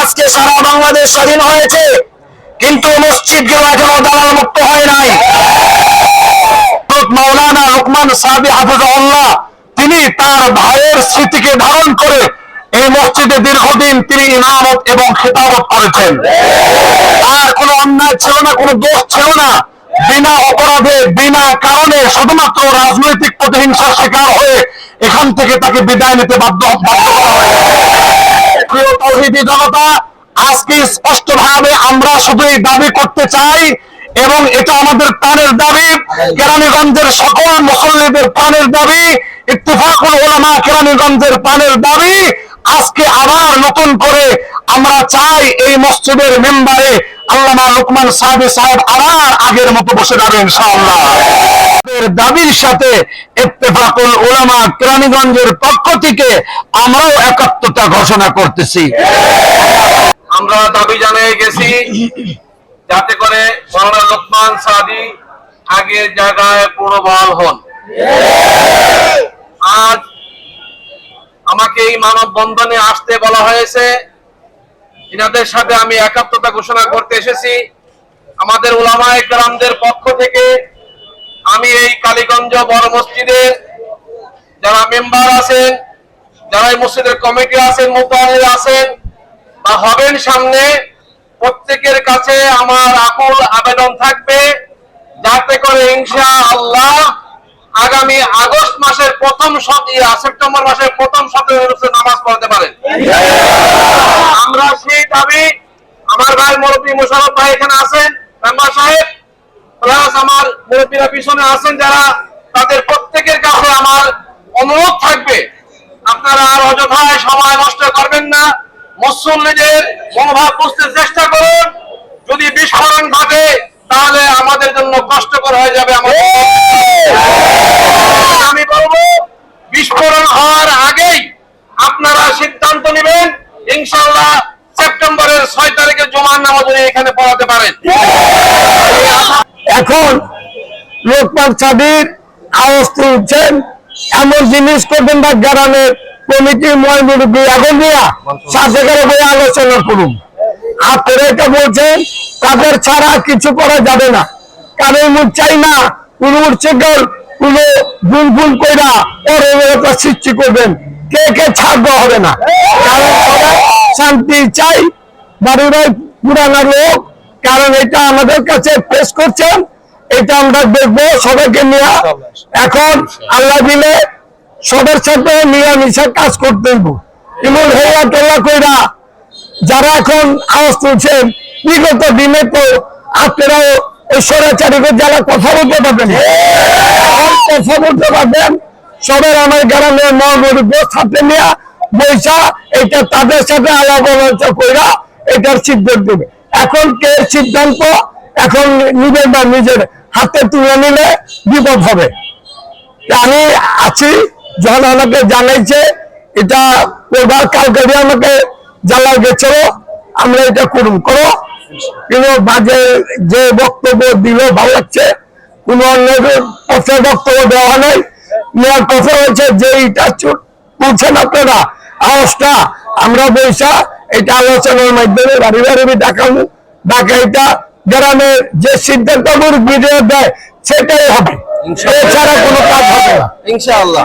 আজকে সারা বাংলাদেশ স্বাধীন হয়েছে, কিন্তু মসজিদগুলো এখনও দালাল মুক্ত হয় নাই। মাওলানা লোকমান সাহাবী হাফিজাহুল্লাহ, তিনি তার ভাইয়ের স্মৃতিকে ধারণ করে মসজিদে দীর্ঘদিন তিনি ইমামত এবং খেতাবত করেছেন। তার কোনো অন্যায় ছিল না, কোনো দোষ ছিল না। বিনা অপরাধে, বিনা কারণে শুধুমাত্র রাজনৈতিক প্রতিহিংসার শিকার হয়ে এখান থেকে তাকে বিদায় নিতে বাধ্য জনতা, আজকে স্পষ্ট ভাবে আমরা শুধুই দাবি করতে চাই, এবং এটা আমাদের প্রাণের দাবি। কেরানীগঞ্জের সকল মুসল্লিদের প্রাণের দাবি। ইত্তেফাকুল ওলামা কেরানীগঞ্জের প্রাণের দাবি। আজকে আবার নতুন করে আমরা চাই এই মসজিদের মেম্বারে আল্লামা লুকমান সাহেব সাহেব আবার আগের মতো বসে যাবে, ইনশাআল্লাহ। দাবির সাথে ইত্তেফাকুল ওলামা কেরানীগঞ্জের পক্ষ থেকে আমরাও একাত্মতা ঘোষণা করতেছি। আমরা দাবি জানিয়ে গেছি, যাতে করে মৌলানা লোকমান সাদি আগের জায়গায় পুনর্বহাল হন। এই মানব বন্ধনে আসতে বলা হয়েছে। ইনাদের সাথে আমি একাত্মতা ঘোষণা করতে এসেছি। আমাদের ওলামায়ে কেরামদের পক্ষ থেকে আমি এই কালীগঞ্জ বড় মসজিদের যারা মেম্বার আছেন, যারা এই মসজিদের কমিটি আছেন মোতাহিদ আছেন বা হবেন সামনে, প্রত্যেকের কাছে আমার আকুল আবেদন থাকবে। যাতে করে ইনশা আল্লাহ আগামী আগস্ট মাসের প্রথম সেপ্টেম্বর মাসের প্রথম সপ্তাহে নামাজ পড়তে পারেন। আমরা সেই দাবি আমার ভাই মুরব্বী মোশারফ ভাই এখানে আছেন, মেম্বার সাহেব প্লাস আমার মুরব্বীরা পিছনে আছেন যারা, তাদের প্রত্যেকের কাছে আমার অনুরোধ থাকবে। আপনারা আর অযথায় সময় নষ্ট করবেন না। মুসল্লিদের মনোভাব বুঝতে চেষ্টা করুন। যদি বিস্ফোরণ ঘটে, তাহলে আমাদের জন্য কষ্টকর হয়ে যাবে আমাদের জমার এখানে পড়াতে পারেন। এখন লোকমান সাদির আওয়াজ তুলছেন এমন জিনিস করবেন বা গ্রামের কমিটি ময় মুরব্বী এখন দিয়া আলোচনা করুন। এটা বলছেন, তাদের ছাড়া কিছু করা যাবে না। কারণ মুখ চাই না, কোন কোন বুলবুল কইরা অরতা সৃষ্টি করবেন। কে কে ছাড়ব হবে না? কারণ শান্তি চাই বাড়ি বাড়ি পুরানা লোক কারণ এটা আমাদের কাছে পেশ করছেন, এটা আমরা দেখব সবাইকে নিয়ে। এখন আল্লাহ দিলে সবার সাথে মিলামিশা কাজ করতে এমন হইয়া টোলা কইরা, যারা এখন আওয়াজ তুলছেন, বিগত দিনে তো আপনারাও স্বরাচারীকে যারা কথা বলতে পারবেন কথা বলতে পারবেন, সবাই আমার গ্রামের মহামরুব্য সাথে নিয়ে বৈশা, এটা তাদের সাথে আলাপ আলোচনা কইরা এটার সিদ্ধান্ত দেবে এখন কে সিদ্ধান্ত? এখন নিবেন বা নিজের হাতে তুলে নিলে বিপদ হবে। আমি আছি, যখন আমাকে জানাইছে, এটা করবার কালকে আমাকে জ্বালা গেছিল, আমরা এটা করুন, করো। কিন্তু মাঝে যে বক্তব্য দিল, ভালো লাগছে। কোন অন্য পথে বক্তব্য দেওয়া নেই। কথা হয়েছে যে, এটা তুলছেন আপনারা। আওয়াজটা, আমরা বৈশা এটা আলোচনার মাধ্যমে বাড়ি বাড়ি দেখাবো। ডাকাইটা গ্রামের যে সিদ্ধান্ত ভিডিও দেয় সেটাই হবে। এছাড়া কোনো কাজ হবে না। ইনশাআল্লাহ।